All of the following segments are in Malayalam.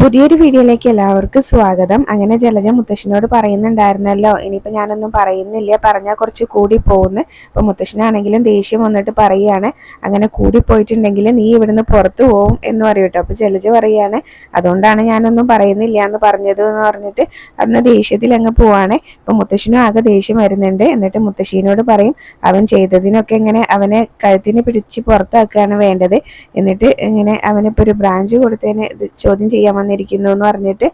പുതിയൊരു വീഡിയോയിലേക്ക് എല്ലാവർക്കും സ്വാഗതം. അങ്ങനെ ജലജ മുത്തശ്ശനോട് പറയുന്നുണ്ടായിരുന്നല്ലോ ഇനിയിപ്പോൾ ഞാനൊന്നും പറയുന്നില്ല പറഞ്ഞാൽ കുറച്ച് കൂടി പോകുന്നു അപ്പോൾ മുത്തശ്ശനാണെങ്കിലും ദേഷ്യം വന്നിട്ട് പറയുകയാണ് അങ്ങനെ കൂടി പോയിട്ടുണ്ടെങ്കിൽ നീ ഇവിടുന്ന് പുറത്തു പോവും എന്ന് പറയും കേട്ടോ അപ്പോൾ ജലജ പറയുകയാണ് അതുകൊണ്ടാണ് ഞാനൊന്നും പറയുന്നില്ല എന്ന് പറഞ്ഞത് എന്ന് പറഞ്ഞിട്ട് അന്ന് ദേഷ്യത്തിൽ അങ്ങ് പോവാണ്. അപ്പോൾ മുത്തശ്ശനും ആകെ ദേഷ്യം വരുന്നുണ്ട്. എന്നിട്ട് മുത്തശ്ശീനോട് പറയും അവൻ ചെയ്തതിനൊക്കെ ഇങ്ങനെ അവനെ കഴുത്തിന് പിടിച്ച് പുറത്താക്കുകയാണ് വേണ്ടത്. എന്നിട്ട് ഇങ്ങനെ അവനിപ്പോൾ ഒരു ബ്രാഞ്ച് കൊടുത്തതിന് ചോദ്യം ചെയ്യാൻ വന്നിരിക്കുന്നു എന്ന് പറഞ്ഞിട്ട്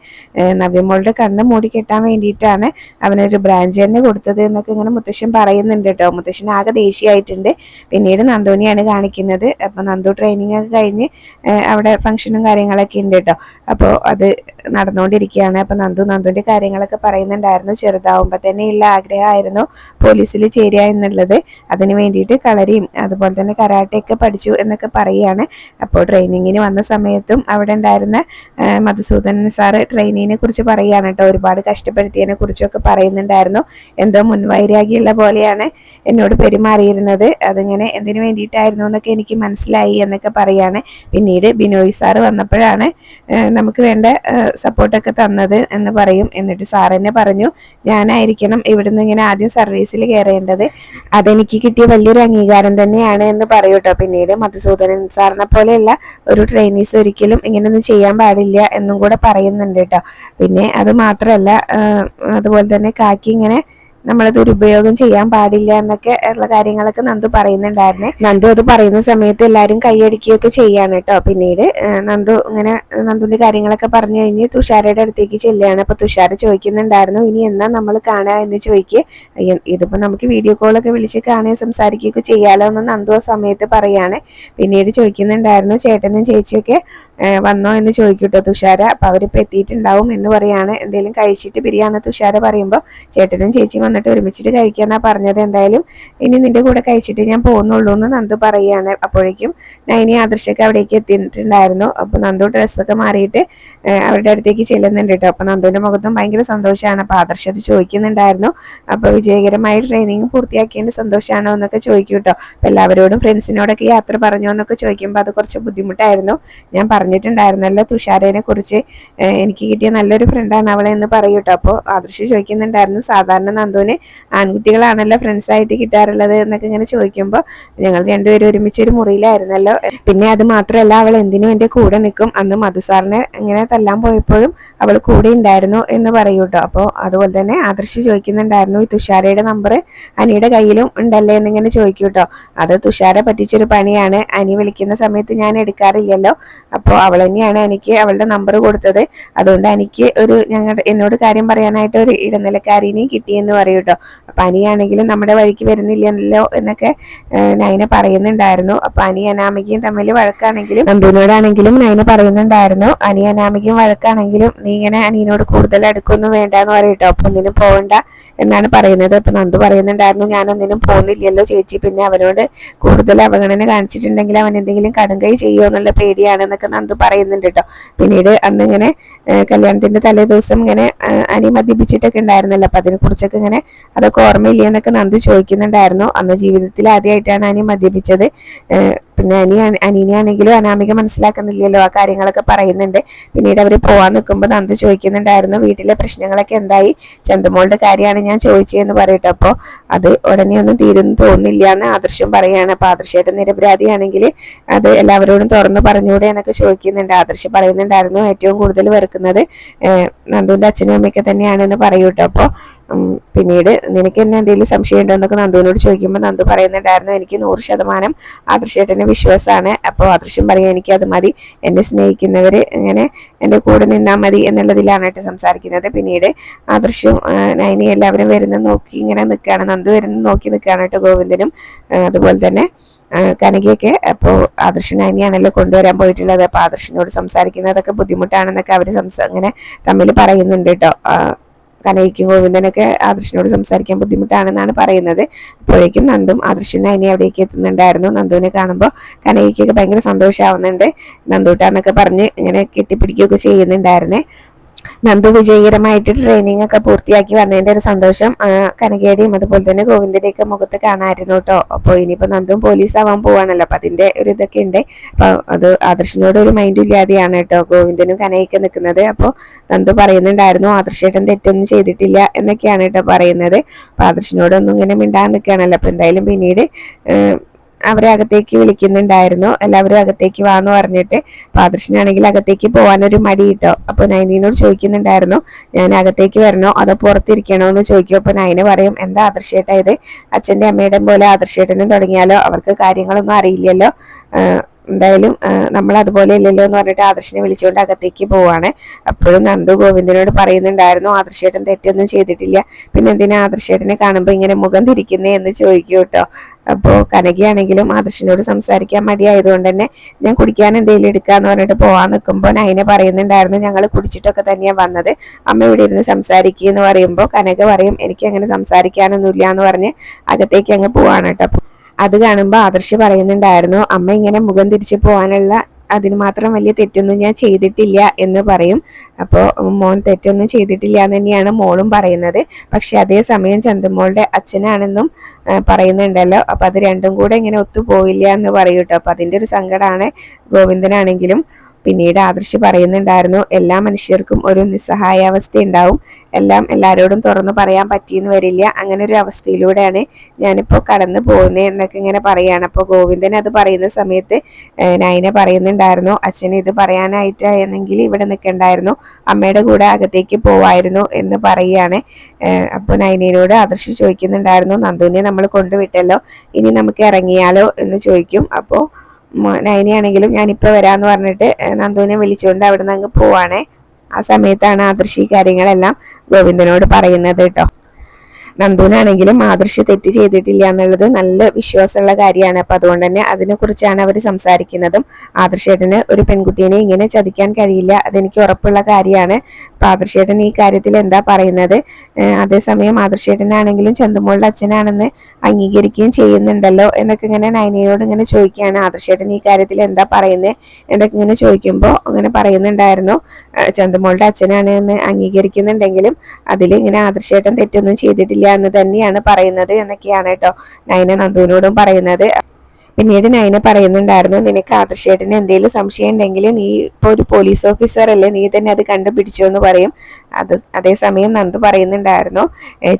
നവ്യമോളുടെ കണ്ണ് മൂടി കെട്ടാൻ വേണ്ടിയിട്ടാണ് അവനൊരു ബ്രാഞ്ച് തന്നെ കൊടുത്തത് എന്നൊക്കെ ഇങ്ങനെ മുത്തശ്ശൻ പറയുന്നുണ്ട് കേട്ടോ. മുത്തശ്ശൻ ആകെ ദേഷ്യമായിട്ടുണ്ട്. പിന്നീട് നന്ദുവിനെയാണ് കാണിക്കുന്നത്. അപ്പോൾ നന്ദു ട്രെയിനിങ് ഒക്കെ കഴിഞ്ഞ് അവിടെ ഫംഗ്ഷനും കാര്യങ്ങളൊക്കെ ഉണ്ട് കേട്ടോ. അപ്പോൾ അത് നടന്നുകൊണ്ടിരിക്കുകയാണ്. അപ്പോൾ നന്ദു നന്ദുവിന്റെ കാര്യങ്ങളൊക്കെ പറയുന്നുണ്ടായിരുന്നു. ചെറുതാവുമ്പോൾ തന്നെയുള്ള ആഗ്രഹമായിരുന്നു പോലീസിൽ ചേരുക എന്നുള്ളത്. അതിന് വേണ്ടിയിട്ട് കളരിയും അതുപോലെ തന്നെ കരാട്ടയൊക്കെ പഠിച്ചു എന്നൊക്കെ പറയുകയാണ്. അപ്പോൾ ട്രെയിനിങ്ങിന് വന്ന സമയത്തും അവിടെ ഉണ്ടായിരുന്ന മധുസൂദനൻ സാറ് ട്രെയിനിനെ കുറിച്ച് പറയുകയാണ് കേട്ടോ. ഒരുപാട് കഷ്ടപ്പെടുത്തിയതിനെ കുറിച്ചൊക്കെ പറയുന്നുണ്ടായിരുന്നു. എന്തോ മുൻവൈരാഗ്യമുള്ള പോലെയാണ് എന്നോട് പെരുമാറിയിരുന്നത്. അതിങ്ങനെ എന്തിനു വേണ്ടിയിട്ടായിരുന്നു എന്നൊക്കെ എനിക്ക് മനസ്സിലായി എന്നൊക്കെ പറയാണ്. പിന്നീട് ബിനോയ് സാറ് വന്നപ്പോഴാണ് നമുക്ക് വേണ്ട സപ്പോർട്ടൊക്കെ തന്നത് എന്ന് പറയും. എന്നിട്ട് സാർ എന്നെ പറഞ്ഞു ഞാനായിരിക്കണം ഇവിടുന്ന് ഇങ്ങനെ ആദ്യം സർവീസിൽ കയറേണ്ടത് അതെനിക്ക് കിട്ടിയ വലിയൊരു അംഗീകാരം തന്നെയാണ് എന്ന് പറയൂട്ടോ പിന്നീട് മധുസൂദനൻ സാറിനെ പോലെയുള്ള ഒരു ട്രെയിനീസ് ഒരിക്കലും ഇങ്ങനെയൊന്നും ചെയ്യാൻ പാടില്ല എന്നും കൂടെ പറയുന്നുണ്ട് കേട്ടോ. പിന്നെ അത് മാത്രമല്ല അതുപോലെ തന്നെ കാക്കി ഇങ്ങനെ നമ്മൾ ദുരുപയോഗം ചെയ്യാൻ പാടില്ല എന്നൊക്കെ ഉള്ള കാര്യങ്ങളൊക്കെ നന്ദു പറയുന്നുണ്ടായിരുന്നേ. നന്ദു അത് പറയുന്ന സമയത്ത് എല്ലാവരും കൈയടിക്കുകയൊക്കെ ചെയ്യാണ് കേട്ടോ. പിന്നീട് നന്ദു ഇങ്ങനെ നന്ദുവിന്റെ കാര്യങ്ങളൊക്കെ പറഞ്ഞു കഴിഞ്ഞ് തുഷാരയുടെ അടുത്തേക്ക് ചെല്ലുകയാണ്. അപ്പൊ തുഷാര ചോദിക്കുന്നുണ്ടായിരുന്നു ഇനി എന്നാ നമ്മൾ കാണുക എന്ന് ചോദിക്കുക ഇതിപ്പോ നമുക്ക് വീഡിയോ കോളൊക്കെ വിളിച്ച് കാണുക സംസാരിക്കുകയൊക്കെ ചെയ്യാലോ എന്ന് നന്ദു ആ സമയത്ത് പറയാണ്. പിന്നീട് ചോദിക്കുന്നുണ്ടായിരുന്നു ചേട്ടനും ചേച്ചിയൊക്കെ വന്നോ എന്ന് ചോദിക്കൂട്ടോ തുഷാര. അപ്പൊ അവരിപ്പോ എത്തിയിട്ടുണ്ടാവും എന്ന് പറയാണ്. എന്തെങ്കിലും കഴിച്ചിട്ട് പിരിയാന്ന് തുഷാര പറയുമ്പോൾ ചേട്ടനും ചേച്ചിയും വന്നിട്ട് ഒരുമിച്ചിട്ട് കഴിക്കാന്നാ പറഞ്ഞത് എന്തായാലും. ഇനി നിന്റെ കൂടെ കഴിച്ചിട്ട് ഞാൻ പോകുന്നുള്ളൂ എന്ന് നന്ദു പറയാണ്. അപ്പോഴേക്കും നൈനി ആദർശൊക്കെ അവിടേക്ക് എത്തിയിട്ടുണ്ടായിരുന്നു. അപ്പൊ നന്ദു ഡ്രസ്സൊക്കെ മാറിയിട്ട് അവരുടെ അടുത്തേക്ക് ചെല്ലുന്നുണ്ട് കേട്ടോ. അപ്പൊ നന്ദുവിന്റെ മുഖത്തും ഭയങ്കര സന്തോഷമാണ് അപ്പൊ ആദർശ് അത് ചോദിക്കുന്നുണ്ടായിരുന്നു. അപ്പൊ വിജയകരമായി ട്രെയിനിങ് പൂർത്തിയാക്കിയതിന്റെ സന്തോഷമാണോ എന്നൊക്കെ ചോദിക്കും കേട്ടോ. അപ്പൊ എല്ലാവരോടും ഫ്രണ്ട്സിനോടൊക്കെ യാത്ര പറഞ്ഞോ എന്നൊക്കെ ചോദിക്കുമ്പോൾ അത് കുറച്ച് ബുദ്ധിമുട്ടായിരുന്നു. ഞാൻ പറഞ്ഞിട്ടുണ്ടായിരുന്നല്ലോ തുഷാരേനെ കുറിച്ച്. എനിക്ക് കിട്ടിയ നല്ലൊരു ഫ്രണ്ടാണ് അവളെ എന്ന് പറയൂട്ടോ അപ്പോൾ ആദർശ് ചോദിക്കുന്നുണ്ടായിരുന്നു സാധാരണ നന്ദുവിന് ആൺകുട്ടികളാണല്ലോ ഫ്രണ്ട്സായിട്ട് കിട്ടാറുള്ളത് എന്നൊക്കെ ഇങ്ങനെ ചോദിക്കുമ്പോൾ ഞങ്ങൾ രണ്ടുപേരും ഒരുമിച്ച് ഒരു മുറിയിലായിരുന്നല്ലോ. പിന്നെ അത് മാത്രമല്ല അവൾ എന്തിനും എന്റെ കൂടെ നിൽക്കും. അന്ന് മധുസാറിനെ ഇങ്ങനെ തല്ലാൻ പോയപ്പോഴും അവൾ കൂടെ ഉണ്ടായിരുന്നു എന്ന് പറയൂ കേട്ടോ അപ്പോൾ അതുപോലെ തന്നെ ആദർശ് ചോദിക്കുന്നുണ്ടായിരുന്നു ഈ തുഷാരയുടെ നമ്പർ അനിയുടെ കയ്യിലും ഉണ്ടല്ലേ? എന്നിങ്ങനെ ചോദിക്കൂട്ടോ അത് തുഷാര പറ്റിച്ചൊരു പണിയാണ്. അനി വിളിക്കുന്ന സമയത്ത് ഞാൻ എടുക്കാറില്ലല്ലോ. അപ്പോൾ അവൾ തന്നെയാണ് എനിക്ക് അവളുടെ നമ്പർ കൊടുത്തത്. അതുകൊണ്ട് എനിക്ക് ഒരു ഞങ്ങളുടെ എന്നോട് കാര്യം പറയാനായിട്ട് ഒരു ഇടനിലക്കാരിനെ കിട്ടിയെന്ന് പറയൂ കേട്ടോ അപ്പം അനിയാണെങ്കിലും നമ്മുടെ വഴിക്ക് വരുന്നില്ലല്ലോ എന്നൊക്കെ നൈന പറയുന്നുണ്ടായിരുന്നു. അപ്പം അനി അനാമികയും തമ്മിൽ വഴക്കാണെങ്കിലും നന്ദുവിനോടാണെങ്കിലും നൈന പറയുന്നുണ്ടായിരുന്നു. അനി അനാമികയും വഴക്കാണെങ്കിലും നീ ഇങ്ങനെ അനിയനോട് കൂടുതൽ അടുക്കൊന്നും വേണ്ട എന്ന് പറയട്ടോ അപ്പം ഒന്നിനും പോകണ്ട എന്നാണ് പറയുന്നത്. അപ്പം നന്ദു പറയുന്നുണ്ടായിരുന്നു ഞാനൊന്നിനും പോകുന്നില്ലല്ലോ ചേച്ചി. പിന്നെ അവനോട് കൂടുതൽ അവഗണന കാണിച്ചിട്ടുണ്ടെങ്കിൽ അവൻ എന്തെങ്കിലും കടുങ്കൈ ചെയ്യുമോ എന്നുള്ള പേടിയാണെന്നൊക്കെ നന്ദു പറയുന്നുണ്ട് കേട്ടോ പിന്നീട് അന്ന് ഇങ്ങനെ കല്യാണത്തിന്റെ തലേ ദിവസം ഇങ്ങനെ അനി മദ്യപിച്ചിട്ടൊക്കെ ഉണ്ടായിരുന്നല്ലോ. അപ്പൊ അതിനെ കുറിച്ചൊക്കെ ഇങ്ങനെ അതൊക്കെ ഓർമ്മയില്ല എന്നൊക്കെ നന്ദു ചോദിക്കുന്നുണ്ടായിരുന്നു. അന്ന് ജീവിതത്തിൽ ആദ്യമായിട്ടാണ് അനി മദ്യപിച്ചത്. പിന്നെ അനി അനീനെയാണെങ്കിലും അനാമിക മനസ്സിലാക്കുന്നില്ലല്ലോ ആ കാര്യങ്ങളൊക്കെ പറയുന്നുണ്ട്. പിന്നീട് അവർ പോവാൻ നിൽക്കുമ്പോൾ നന്ദ ചോദിക്കുന്നുണ്ടായിരുന്നു വീട്ടിലെ പ്രശ്നങ്ങളൊക്കെ എന്തായി? ചന്ദമോളുടെ കാര്യമാണ് ഞാൻ ചോദിച്ചതെന്ന് പറയട്ടെ. അപ്പോൾ അത് ഉടനെ ഒന്നും തീരുന്നു തോന്നുന്നില്ല എന്ന് ആദർശം പറയാണ്. അപ്പോൾ ആദർശമായിട്ട് നിരപരാധിയാണെങ്കിൽ അത് എല്ലാവരോടും തുറന്നു പറഞ്ഞൂടെ എന്നൊക്കെ ചോദിക്കുന്നുണ്ട്. ആദർശം പറയുന്നുണ്ടായിരുന്നു ഏറ്റവും കൂടുതൽ വെറുക്കുന്നത് നന്ദുവിന്റെ അച്ഛനും അമ്മയൊക്കെ തന്നെയാണെന്ന് പറയൂട്ടോ. അപ്പോൾ പിന്നീട് നിനക്ക് എന്നെ എന്തെങ്കിലും സംശയം ഉണ്ടോ എന്നൊക്കെ നന്ദുവിനോട് ചോദിക്കുമ്പോൾ നന്ദു പറയുന്നുണ്ടായിരുന്നു എനിക്ക് നൂറ് ശതമാനം ആദർശേട്ടനെ വിശ്വാസമാണ്. അപ്പോൾ ആദർശം പറയാൻ എനിക്ക് അത് മതി. എന്നെ സ്നേഹിക്കുന്നവർ ഇങ്ങനെ എന്റെ കൂടെ നിന്നാൽ മതി എന്നുള്ളതിലാണ് കേട്ടോ സംസാരിക്കുന്നത്. പിന്നീട് ആദർശം നൈനി എല്ലാവരും വരുന്ന നോക്കി ഇങ്ങനെ നിൽക്കുകയാണ് നന്ദു വരുന്ന നോക്കി നിൽക്കുകയാണ് കേട്ടോ ഗോവിന്ദനും. അതുപോലെ തന്നെ കനകയൊക്കെ അപ്പോൾ ആദർശൻ അനിയാണല്ലോ കൊണ്ടുവരാൻ പോയിട്ടുള്ളത്. അപ്പോൾ ആദർശനോട് സംസാരിക്കുന്നതൊക്കെ ബുദ്ധിമുട്ടാണെന്നൊക്കെ അവർ സംസാ ഇങ്ങനെ തമ്മിൽ പറയുന്നുണ്ട് കേട്ടോ. കനയ്ക്കും ഗോവിന്ദനൊക്കെ ആദർശിനോട് സംസാരിക്കാൻ ബുദ്ധിമുട്ടാണെന്നാണ് പറയുന്നത്. അപ്പോഴേക്കും നന്ദും ആദർശിനും അതിനെ അവിടേക്ക് എത്തുന്നുണ്ടായിരുന്നു. നന്ദുവിനെ കാണുമ്പോൾ കനയ്ക്കൊക്കെ ഭയങ്കര സന്തോഷമാവുന്നുണ്ട് നന്ദൂട്ടാന്നൊക്കെ പറഞ്ഞ് ഇങ്ങനെ കെട്ടിപ്പിടിക്കുകയൊക്കെ ചെയ്യുന്നുണ്ടായിരുന്നേ. നന്ദു വിജയകരമായിട്ട് ട്രെയിനിങ് ഒക്കെ പൂർത്തിയാക്കി വന്നതിന്റെ ഒരു സന്തോഷം കനകേടിയും അതുപോലെ തന്നെ ഗോവിന്ദന്റെ ഒക്കെ മുഖത്ത് കാണാമായിരുന്നു കേട്ടോ. അപ്പോൾ ഇനിയിപ്പോ നന്ദും പോലീസ് ആവാൻ പോവാണല്ലോ. അപ്പൊ അതിന്റെ ഒരു ഇതൊക്കെ ഉണ്ട്. അപ്പൊ അത് ആദർശിനോട് ഒരു മൈൻഡ് ഇല്ലാതെയാണ് കേട്ടോ ഗോവിന്ദനും കനയൊക്കെ നിൽക്കുന്നത്. അപ്പോൾ നന്ദു പറയുന്നുണ്ടായിരുന്നു ആദർശേട്ടൻ തെറ്റൊന്നും ചെയ്തിട്ടില്ല എന്നൊക്കെയാണ് കേട്ടോ പറയുന്നത്. അപ്പൊ ആദർശിനോടൊന്നും ഇങ്ങനെ മിണ്ടാൻ നിൽക്കുകയാണല്ലോ. അപ്പൊ എന്തായാലും പിന്നീട് അവരെ അകത്തേക്ക് വിളിക്കുന്നുണ്ടായിരുന്നു. എല്ലാവരും അകത്തേക്ക് വാന്ന് പറഞ്ഞിട്ട് പാദർശനാണെങ്കിൽ അകത്തേക്ക് പോകാനൊരു മടി കിട്ടോ. അപ്പൊ നൈനീനോട് ചോദിക്കുന്നുണ്ടായിരുന്നു ഞാൻ അകത്തേക്ക് വരണോ? അതോ പുറത്തിരിക്കണോ എന്ന് ചോദിക്കും അപ്പൊ നൈന പറയും എന്താ ആദർശേട്ടാ ഇത്? അച്ഛന്റെ അമ്മയുടെ പോലെ ആദർശേട്ടനും തുടങ്ങിയാലോ? അവർക്ക് കാര്യങ്ങളൊന്നും അറിയില്ലല്ലോ. എന്തായാലും നമ്മൾ അതുപോലെ ഇല്ലല്ലോ എന്ന് പറഞ്ഞിട്ട് ആദർശിനെ വിളിച്ചുകൊണ്ട് അകത്തേക്ക് പോവാണ്. അപ്പോഴും നന്ദു ഗോവിന്ദനോട് പറയുന്നുണ്ടായിരുന്നു ആദർശേട്ടൻ തെറ്റൊന്നും ചെയ്തിട്ടില്ല. പിന്നെ എന്തിനാ ആദർശേട്ടനെ കാണുമ്പോൾ ഇങ്ങനെ മുഖം തിരിക്കുന്നേ എന്ന് ചോദിക്കും കേട്ടോ. അപ്പോൾ കനകയാണെങ്കിലും ആദർശിനോട് സംസാരിക്കാൻ മടിയായതുകൊണ്ട് തന്നെ ഞാൻ കുടിക്കാൻ എന്തെങ്കിലും എടുക്കാന്ന് പറഞ്ഞിട്ട് പോവാൻ നിൽക്കുമ്പോൾ നൈനെ പറയുന്നുണ്ടായിരുന്നു ഞങ്ങൾ കുടിച്ചിട്ടൊക്കെ തന്നെയാണ് വന്നത്. അമ്മ ഇവിടെ ഇരുന്ന് സംസാരിക്കുക എന്ന് പറയുമ്പോൾ കനക പറയും എനിക്ക് അങ്ങനെ സംസാരിക്കാനൊന്നുമില്ല എന്ന് പറഞ്ഞ് അകത്തേക്ക് അങ്ങ് പോവാണ് കേട്ടോ. അത് കാണുമ്പോൾ ആദർശ് പറയുന്നുണ്ടായിരുന്നു അമ്മ ഇങ്ങനെ മുഖം തിരിച്ചു പോകാനുള്ള അതിന് മാത്രം വലിയ തെറ്റൊന്നും ഞാൻ ചെയ്തിട്ടില്ല എന്ന് പറയും. അപ്പോൾ മോൻ തെറ്റൊന്നും ചെയ്തിട്ടില്ല എന്ന് തന്നെയാണ് മോളും പറയുന്നത്. പക്ഷെ അതേസമയം ചന്ദമോളുടെ അച്ഛനാണെന്നും പറയുന്നുണ്ടല്ലോ. അപ്പം അത് രണ്ടും കൂടെ ഇങ്ങനെ ഒത്തുപോയില്ല എന്ന് പറയൂട്ടോ അപ്പം അതിന്റെ ഒരു സങ്കടമാണ് ഗോവിന്ദനാണെങ്കിലും പിന്നീട് ആദർശ് പറയുന്നുണ്ടായിരുന്നു എല്ലാ മനുഷ്യർക്കും ഒരു നിസ്സഹായാവസ്ഥ ഉണ്ടാവും. എല്ലാം എല്ലാവരോടും തുറന്നു പറയാൻ പറ്റിയെന്ന് വരില്ല. അങ്ങനെ ഒരു അവസ്ഥയിലൂടെയാണ് ഞാനിപ്പോൾ കടന്നു പോകുന്നത് എന്നൊക്കെ ഇങ്ങനെ പറയുകയാണ് അപ്പോൾ ഗോവിന്ദൻ അത് പറയുന്ന സമയത്ത് നൈന പറയുന്നുണ്ടായിരുന്നു അച്ഛന് ഇത് പറയാനായിട്ടാണെങ്കിൽ ഇവിടെ നിൽക്കണ്ടായിരുന്നു അമ്മയുടെ കൂടെ അകത്തേക്ക് പോവായിരുന്നു എന്ന് പറയുകയാണ്. അപ്പോൾ നയനയോട് ആദർശ് ചോദിക്കുന്നുണ്ടായിരുന്നു നന്ദുവിനെ നമ്മൾ കൊണ്ടുവിട്ടല്ലോ ഇനി നമുക്ക് ഇറങ്ങിയാലോ എന്ന് ചോദിക്കും. അപ്പോൾ നയനയാണെങ്കിലും ഞാനിപ്പോൾ വരാമെന്ന് പറഞ്ഞിട്ട് നന്ദുവിനെ വിളിച്ചുകൊണ്ട് അവിടെ നിന്ന് അങ്ങ് പോവാണേ. ആ സമയത്താണ് ആദർശി കാര്യങ്ങളെല്ലാം ഗോവിന്ദനോട് പറയുന്നത് കേട്ടോ. നന്ദുവിനാണെങ്കിലും ആദർശ് തെറ്റ് ചെയ്തിട്ടില്ല എന്നുള്ളത് നല്ല വിശ്വാസമുള്ള കാര്യമാണ്. അപ്പൊ അതുകൊണ്ട് തന്നെ അതിനെക്കുറിച്ചാണ് അവർ സംസാരിക്കുന്നതും. ആദർശേട്ടന് ഒരു പെൺകുട്ടീനെ ഇങ്ങനെ ചതിക്കാൻ കഴിയില്ല. അതെനിക്ക് ഉറപ്പുള്ള കാര്യമാണ്. അപ്പൊ ആദർശേട്ടൻ ഈ കാര്യത്തിൽ എന്താ പറയുന്നത്? അതേസമയം ആദർശേട്ടനാണെങ്കിലും ചന്തുമോളുടെ അച്ഛനാണെന്ന് അംഗീകരിക്കുകയും ചെയ്യുന്നുണ്ടല്ലോ എന്നൊക്കെ ഇങ്ങനെ നയനയോട് ഇങ്ങനെ ചോദിക്കുകയാണ്. ആദർശേട്ടൻ ഈ കാര്യത്തിൽ എന്താ പറയുന്നത് എന്നൊക്കെ ഇങ്ങനെ ചോദിക്കുമ്പോൾ അങ്ങനെ പറയുന്നുണ്ടായിരുന്നു. ഏഹ് ചന്തുമോളുടെ അച്ഛനാണ് എന്ന് അംഗീകരിക്കുന്നുണ്ടെങ്കിലും അതിൽ ഇങ്ങനെ ആദർശേട്ടൻ തെറ്റൊന്നും ചെയ്തിട്ടില്ല എന്ന് തന്നെയാണ് പറയുന്നത് എന്നൊക്കെയാണ് കേട്ടോ നയന നന്ദുവിനോടും പറയുന്നത്. പിന്നീട് നയന പറയുന്നുണ്ടായിരുന്നു നിനക്ക് ആദർശേട്ടന് എന്തെങ്കിലും സംശയം ഉണ്ടെങ്കിൽ നീ ഇപ്പോൾ ഒരു പോലീസ് ഓഫീസർ അല്ലേ നീ തന്നെ അത് കണ്ടുപിടിച്ചു എന്ന് പറയും. അത് അതേസമയം നന്ദു പറയുന്നുണ്ടായിരുന്നു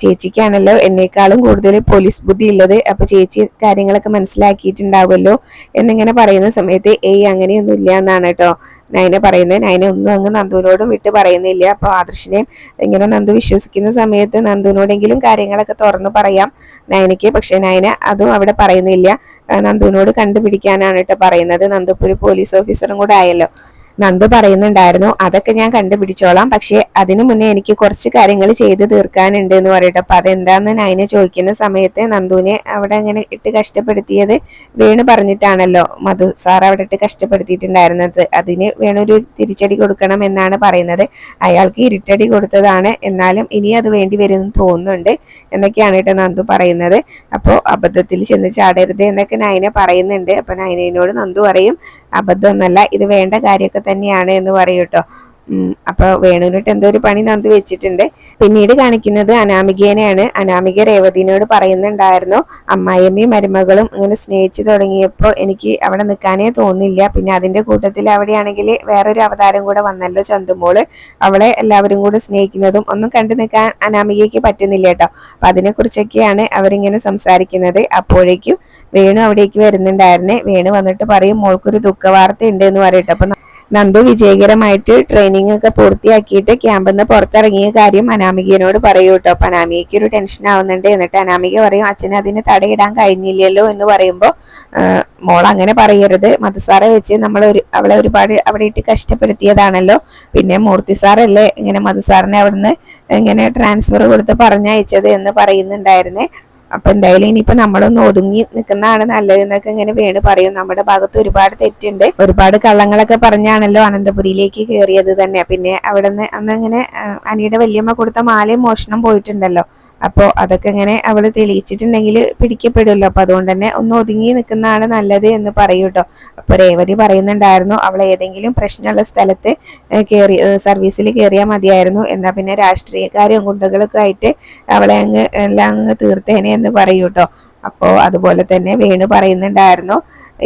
ചേച്ചിക്കാണല്ലോ എന്നേക്കാളും കൂടുതൽ പോലീസ് ബുദ്ധി ഉള്ളത് അപ്പൊ ചേച്ചി കാര്യങ്ങളൊക്കെ മനസ്സിലാക്കിയിട്ടുണ്ടാവുമല്ലോ എന്നിങ്ങനെ പറയുന്ന സമയത്ത് ഏയ് അങ്ങനെയൊന്നും ഇല്ല എന്നാണ് കേട്ടോ നയന പറയുന്നത്. നയന ഒന്നും അങ്ങ് നന്ദുവിനോടും വിട്ട് പറയുന്നില്ല. അപ്പോൾ ആദർശിനെ ഇങ്ങനെ നന്ദു വിശ്വസിക്കുന്ന സമയത്ത് നന്ദുവിനോടെങ്കിലും കാര്യങ്ങളൊക്കെ തുറന്നു പറയാം. നയനയ്ക്ക് പക്ഷേ നയന അതും അവിടെ പറയുന്നില്ല. നന്ദുവിനോട് കണ്ടുപിടിക്കാനാണ് കേട്ടോ പറയുന്നത്. നന്ദു പോലീസ് ഓഫീസറും കൂടെ ആയല്ലോ. നന്ദു പറയുന്നുണ്ടായിരുന്നു. അതൊക്കെ ഞാൻ കണ്ടുപിടിച്ചോളാം. പക്ഷെ അതിനു മുന്നേ എനിക്ക് കുറച്ച് കാര്യങ്ങൾ ചെയ്ത് തീർക്കാനുണ്ട് എന്ന് പറയട്ടെ. അപ്പൊ അതെന്താന്ന് നൈനെ ചോദിക്കുന്ന സമയത്ത് നന്ദുവിനെ അവിടെ അങ്ങനെ ഇട്ട് കഷ്ടപ്പെടുത്തിയത് വേണു പറഞ്ഞിട്ടാണല്ലോ. മധു സാർ അവിടെ ഇട്ട് കഷ്ടപ്പെടുത്തിയിട്ടുണ്ടായിരുന്നത്. അതിന് വേണൊരു തിരിച്ചടി കൊടുക്കണം എന്നാണ് പറയുന്നത്. അയാൾക്ക് ഇരുട്ടടി കൊടുത്തതാണ്. എന്നാലും ഇനി അത് വേണ്ടി വരുമെന്ന് തോന്നുന്നുണ്ട് എന്നൊക്കെയാണ് കേട്ടോ നന്ദു പറയുന്നത്. അപ്പോൾ അബദ്ധത്തിൽ ചെന്ന് ചാടരുത് എന്നൊക്കെ നയന പറയുന്നുണ്ട്. അപ്പൊ നയനയോട് നന്ദു പറയും അബദ്ധമൊന്നല്ല ഇത് വേണ്ട കാര്യമൊക്കെ തന്നെയാണ് എന്ന് പറയും കേട്ടോ ഉം, അപ്പൊ വേണുവിനിട്ട് എന്തോ ഒരു പണി നന്ദി വെച്ചിട്ടുണ്ട്. പിന്നീട് കാണിക്കുന്നത് അനാമികേനെയാണ്. അനാമിക രേവതിനോട് പറയുന്നുണ്ടായിരുന്നു അമ്മായിയമ്മയും മരുമകളും ഇങ്ങനെ സ്നേഹിച്ചു തുടങ്ങിയപ്പോൾ എനിക്ക് അവിടെ നിൽക്കാനേ തോന്നില്ല. പിന്നെ അതിന്റെ കൂട്ടത്തിൽ അവിടെയാണെങ്കിൽ വേറൊരു അവതാരം കൂടെ വന്നല്ലോ ചന്തുമോൾ. അവളെ എല്ലാവരും കൂടെ സ്നേഹിക്കുന്നതും ഒന്നും കണ്ടു നിൽക്കാൻ അനാമികയ്ക്ക് പറ്റുന്നില്ല കേട്ടോ. അപ്പൊ അതിനെ കുറിച്ചൊക്കെയാണ് അവരിങ്ങനെ സംസാരിക്കുന്നത്. അപ്പോഴേക്കും വേണു അവിടേക്ക് വരുന്നുണ്ടായിരുന്നേ. വേണു വന്നിട്ട് പറയും മോൾക്കൊരു ദുഃഖവാർത്ത ഉണ്ട് എന്ന് പറയട്ടെ അപ്പൊ നന്ദു വിജയകരമായിട്ട് ട്രെയിനിങ് ഒക്കെ പൂർത്തിയാക്കിയിട്ട് ക്യാമ്പിൽ നിന്ന് പുറത്തിറങ്ങിയ കാര്യം അനാമികയോട് പറയൂ കേട്ടോ അപ്പൊ അനാമികയ്ക്ക് ഒരു ടെൻഷൻ ആവുന്നുണ്ട്. എന്നിട്ട് അനാമിക പറയും അച്ഛന് അതിന് തടയിടാൻ കഴിഞ്ഞില്ലല്ലോ എന്ന് പറയുമ്പോൾ മോൾ അങ്ങനെ പറയരുത്. മധുസാറെ വെച്ച് നമ്മൾ ഒരു അവളെ ഒരുപാട് അവിടെ ഇട്ട് കഷ്ടപ്പെടുത്തിയതാണല്ലോ. പിന്നെ മൂർത്തി സാറല്ലേ ഇങ്ങനെ മധുസാറിനെ അവിടുന്ന് ഇങ്ങനെ ട്രാൻസ്ഫർ കൊടുത്ത് പറഞ്ഞയച്ചത് എന്ന് പറയുന്നുണ്ടായിരുന്നേ. അപ്പൊ എന്തായാലും ഇനിയിപ്പോ നമ്മളൊന്ന് ഒതുങ്ങി നിൽക്കുന്നതാണ് നല്ലത് എന്നൊക്കെ ഇങ്ങനെ വേണു പറയും. നമ്മുടെ ഭാഗത്ത് ഒരുപാട് തെറ്റുണ്ട്. ഒരുപാട് കള്ളങ്ങളൊക്കെ പറഞ്ഞാണല്ലോ അനന്തപുരിയിലേക്ക് കയറിയത് തന്നെ. പിന്നെ അവിടെ നിന്ന് അന്ന് ഇങ്ങനെ അനിയുടെ വല്യമ്മ കൊടുത്ത മാലയും മോഷണം പോയിട്ടുണ്ടല്ലോ. അപ്പോൾ അതൊക്കെ ഇങ്ങനെ അവൾ തെളിയിച്ചിട്ടുണ്ടെങ്കിൽ പിടിക്കപ്പെടുമല്ലോ. അപ്പോൾ അതുകൊണ്ട് തന്നെ ഒന്ന് ഒതുങ്ങി നിൽക്കുന്നതാണ് നല്ലത് എന്ന് പറയൂ കേട്ടോ അപ്പോൾ രേവതി പറയുന്നുണ്ടായിരുന്നു അവൾ ഏതെങ്കിലും പ്രശ്നമുള്ള സ്ഥലത്ത് കയറി സർവീസിൽ കയറിയാൽ മതിയായിരുന്നു. എന്നാൽ പിന്നെ രാഷ്ട്രീയക്കാരും ഗുണ്ടകളൊക്കെ ആയിട്ട് അവളെ അങ്ങ് എല്ലാം അങ്ങ് തീർത്തേനെ എന്ന് പറയൂ കേട്ടോ അപ്പോൾ അതുപോലെ തന്നെ വേണു പറയുന്നുണ്ടായിരുന്നു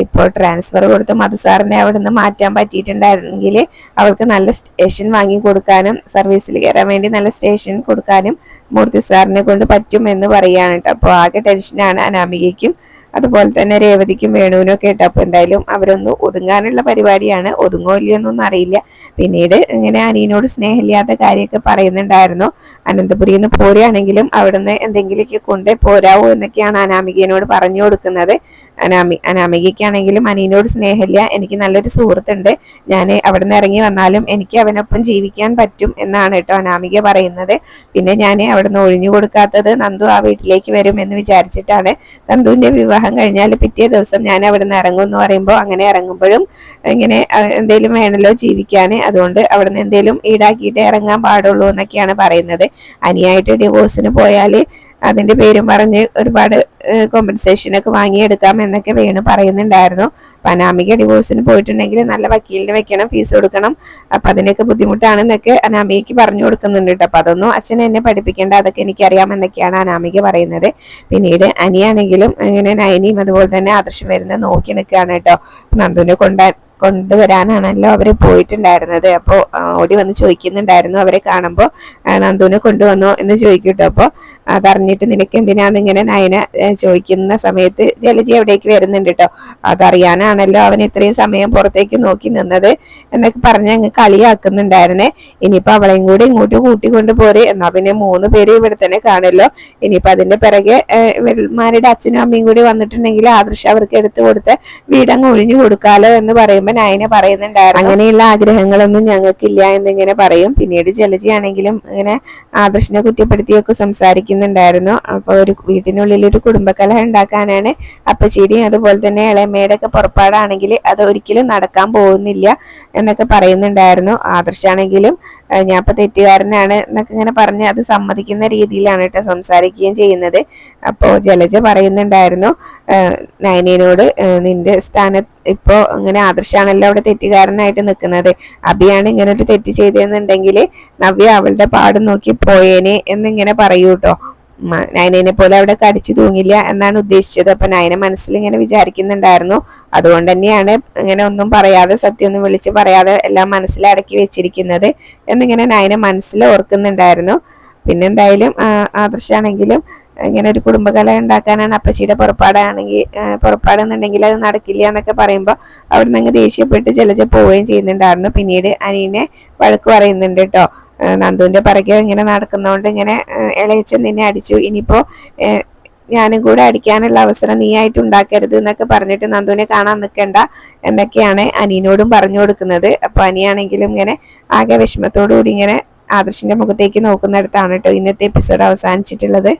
ഇപ്പോൾ ട്രാൻസ്ഫർ കൊടുത്ത് മധുസാറിനെ അവിടെ നിന്ന് മാറ്റാൻ പറ്റിയിട്ടുണ്ടായിരുന്നെങ്കിൽ അവൾക്ക് നല്ല സ്റ്റേഷൻ വാങ്ങി കൊടുക്കാനും സർവീസിൽ കയറാൻ വേണ്ടി നല്ല സ്റ്റേഷൻ കൊടുക്കാനും മൂർത്തി സാറിനെ കൊണ്ട് പറ്റും എന്ന് പറയുകയാണ് കേട്ടോ. അപ്പോൾ ആകെ ടെൻഷനാണ് അനാമികയ്ക്കും. അതുപോലെ തന്നെ രേവതിക്കും വേണുവിനും ഒക്കെ ഇട്ട് എന്തായാലും അവരൊന്ന് ഒതുങ്ങാനുള്ള പരിപാടിയാണ്. ഒതുങ്ങോ ഇല്ലയോന്നൊന്നും അറിയില്ല. പിന്നീട് ഇങ്ങനെ അനിയനോട് സ്നേഹമില്ലാത്ത കാര്യമൊക്കെ പറയുന്നുണ്ടായിരുന്നു. അനന്തപുരിയിൽ നിന്ന് പോരുകയാണെങ്കിലും അവിടുന്ന് എന്തെങ്കിലുമൊക്കെ കൊണ്ടേ പോരാവോ എന്നൊക്കെയാണ് അനാമികയോട് പറഞ്ഞു കൊടുക്കുന്നത്. അനാമി അനാമികയ്ക്കാണെങ്കിലും അനിയനോട് സ്നേഹമില്ല. എനിക്ക് നല്ലൊരു സുഹൃത്തുണ്ട്. ഞാൻ അവിടെ നിന്ന് ഇറങ്ങി വന്നാലും എനിക്ക് അവനൊപ്പം ജീവിക്കാൻ പറ്റും എന്നാണ് കേട്ടോ അനാമിക പറയുന്നത്. പിന്നെ ഞാൻ അവിടെ നിന്ന് ഒഴിഞ്ഞു കൊടുക്കാത്തത് നന്ദു ആ വീട്ടിലേക്ക് വരും എന്ന് വിചാരിച്ചിട്ടാണ് നന്ദുവിന്റെ വിവാഹം കഴിഞ്ഞാൽ പിറ്റേ ദിവസം ഞാൻ അവിടെ നിന്ന് ഇറങ്ങും എന്ന് പറയുമ്പോൾ അങ്ങനെ ഇറങ്ങുമ്പോഴും ഇങ്ങനെ എന്തെങ്കിലും വേണമല്ലോ ജീവിക്കാൻ അതുകൊണ്ട് അവിടെ നിന്ന് എന്തെങ്കിലും ഈടാക്കിയിട്ട് ഇറങ്ങാൻ പാടുള്ളൂ എന്നൊക്കെയാണ് പറയുന്നത്. അനിയായിട്ട് ഡിവോഴ്സിന് പോയാൽ അതിന്റെ പേരും പറഞ്ഞ് ഒരുപാട് കോമ്പൻസേഷൻ ഒക്കെ വാങ്ങിയെടുക്കാം എന്നൊക്കെ വേണു പറയുന്നുണ്ടായിരുന്നു. അനാമിക ഡിവോഴ്സിന് പോയിട്ടുണ്ടെങ്കിൽ നല്ല വക്കീലിന് വെക്കണം ഫീസ് കൊടുക്കണം. അപ്പൊ അതിനൊക്കെ ബുദ്ധിമുട്ടാണെന്നൊക്കെ അനാമികയ്ക്ക് പറഞ്ഞു കൊടുക്കുന്നുണ്ട് കേട്ടോ. അപ്പൊ അതൊന്നും അച്ഛൻ എന്നെ പഠിപ്പിക്കേണ്ട അതൊക്കെ എനിക്കറിയാം എന്നൊക്കെയാണ് അനാമിക പറയുന്നത്. പിന്നീട് അനിയാണെങ്കിലും ഇങ്ങനെ നയനിയും അതുപോലെ തന്നെ ആദർശം വരുന്നത് നോക്കി നിൽക്കുകയാണ് കേട്ടോ. നന്ദുവിനെ കൊണ്ടാൻ കൊണ്ടുവരാനാണല്ലോ അവർ പോയിട്ടുണ്ടായിരുന്നത്. അപ്പോൾ ഓടി വന്ന് ചോദിക്കുന്നുണ്ടായിരുന്നു. അവരെ കാണുമ്പോൾ നന്ദുവിനെ കൊണ്ടുവന്നു എന്ന് ചോദിക്കട്ടോ. അപ്പോൾ അതറിഞ്ഞിട്ട് നിനക്ക് എന്തിനാന്ന് ഇങ്ങനെ നയന ചോദിക്കുന്ന സമയത്ത് ജലജി എവിടേക്ക് വരുന്നുണ്ട് കേട്ടോ അതറിയാനാണല്ലോ അവൻ ഇത്രയും സമയം പുറത്തേക്ക് നോക്കി നിന്നത് എന്നൊക്കെ പറഞ്ഞ് അങ്ങ് കളിയാക്കുന്നുണ്ടായിരുന്നേ. ഇനിയിപ്പോൾ അവളെയും കൂടി ഇങ്ങോട്ട് കൂട്ടിക്കൊണ്ട് പോരെ. എന്നാ പിന്നെ മൂന്ന് പേര് ഇവിടെ തന്നെ കാണുമല്ലോ ഇനിയിപ്പോൾ അതിന്റെ പിറകെ ഇവന്മാരുടെ അച്ഛനും അമ്മയും കൂടി വന്നിട്ടുണ്ടെങ്കിൽ ആദർശ അവർക്ക് എടുത്തു കൊടുത്ത് വീടങ്ങ് ഒഴിഞ്ഞു കൊടുക്കാലോ എന്ന് പറയുമ്പോൾ പറയുമ്പോ നയന പറയുന്നുണ്ടായിരുന്നു. അങ്ങനെയുള്ള ആഗ്രഹങ്ങളൊന്നും ഞങ്ങൾക്കില്ല എന്നിങ്ങനെ പറയും. പിന്നീട് ജലജി ആണെങ്കിലും ഇങ്ങനെ ആദർശനെ കുറ്റപ്പെടുത്തിയൊക്കെ സംസാരിക്കുന്നുണ്ടായിരുന്നു. അപ്പോൾ ഒരു വീട്ടിനുള്ളിൽ ഒരു കുടുംബകലഹ ഉണ്ടാക്കാനാണ് അപ്പച്ചേടിയും അതുപോലെ തന്നെ ഇളയമ്മയുടെ ഒക്കെ പുറപ്പാടാണെങ്കിൽ അത് ഒരിക്കലും നടക്കാൻ പോകുന്നില്ല എന്നൊക്കെ പറയുന്നുണ്ടായിരുന്നു. ആദർശാണെങ്കിലും ഞാൻ ഇപ്പൊ തെറ്റുകാരനാണ് എന്നൊക്കെ ഇങ്ങനെ പറഞ്ഞ് അത് സമ്മതിക്കുന്ന രീതിയിലാണ് കേട്ടോ സംസാരിക്കുകയും ചെയ്യുന്നത്. അപ്പോൾ ജലജ പറയുന്നുണ്ടായിരുന്നു നയനോട് നിന്റെ സ്ഥാനത്ത് ഇപ്പോ ഇങ്ങനെ ആദർശാണല്ലോ അവിടെ തെറ്റുകാരനായിട്ട് നിൽക്കുന്നത്. അബിയാണ് ഇങ്ങനെ ഒരു തെറ്റ് ചെയ്തതെന്നുണ്ടെങ്കിൽ നവ്യ അവളുടെ പാട് നോക്കി പോയേനെ എന്നിങ്ങനെ പറയൂ കേട്ടോ നയനെ പോലെ അവിടെ കടിച്ചു തൂങ്ങില്ല എന്നാണ് ഉദ്ദേശിച്ചത്. അപ്പൊ നയന മനസ്സിൽ ഇങ്ങനെ വിചാരിക്കുന്നുണ്ടായിരുന്നു. അതുകൊണ്ട് തന്നെയാണ് ഇങ്ങനെ ഒന്നും പറയാതെ സത്യം ഒന്നും വിളിച്ച് പറയാതെ എല്ലാം മനസ്സിലടക്കി വെച്ചിരിക്കുന്നത് എന്നിങ്ങനെ നയന മനസ്സിൽ ഓർക്കുന്നുണ്ടായിരുന്നു. പിന്നെന്തായാലും ആദർശാണെങ്കിലും ഇങ്ങനെ ഒരു കുടുംബകല ഉണ്ടാക്കാനാണ് അപ്പച്ചിയുടെ പുറപ്പാടാണെങ്കിൽ പുറപ്പാടെന്നുണ്ടെങ്കിൽ അത് നടക്കില്ല എന്നൊക്കെ പറയുമ്പോൾ അവിടുന്ന് അങ്ങ് ദേഷ്യപ്പെട്ട് ജലജ പോവുകയും ചെയ്യുന്നുണ്ടായിരുന്നു. പിന്നീട് അനീനെ വഴക്ക് പറയുന്നുണ്ട് കേട്ടോ. നന്ദുവിന്റെ പിറകെ ഇങ്ങനെ നടക്കുന്നതുകൊണ്ട് ഇങ്ങനെ ഇളയച്ചൻ നിന്നെ അടിച്ചു. ഇനിയിപ്പോ ഞാനും കൂടെ അടിക്കാനുള്ള അവസരം നീ ആയിട്ട് ഉണ്ടാക്കരുത് എന്നൊക്കെ പറഞ്ഞിട്ട് നന്ദുവിനെ കാണാൻ നിൽക്കണ്ട എന്നൊക്കെയാണ് അനിയനോടും പറഞ്ഞു കൊടുക്കുന്നത്. അപ്പൊ അനിയാണെങ്കിലും ഇങ്ങനെ ആകെ വിഷമത്തോടു കൂടി ഇങ്ങനെ ആദർശിന്റെ മുഖത്തേക്ക് നോക്കുന്നിടത്താണ് കേട്ടോ ഇന്നത്തെ എപ്പിസോഡ് അവസാനിച്ചിട്ടുള്ളത്.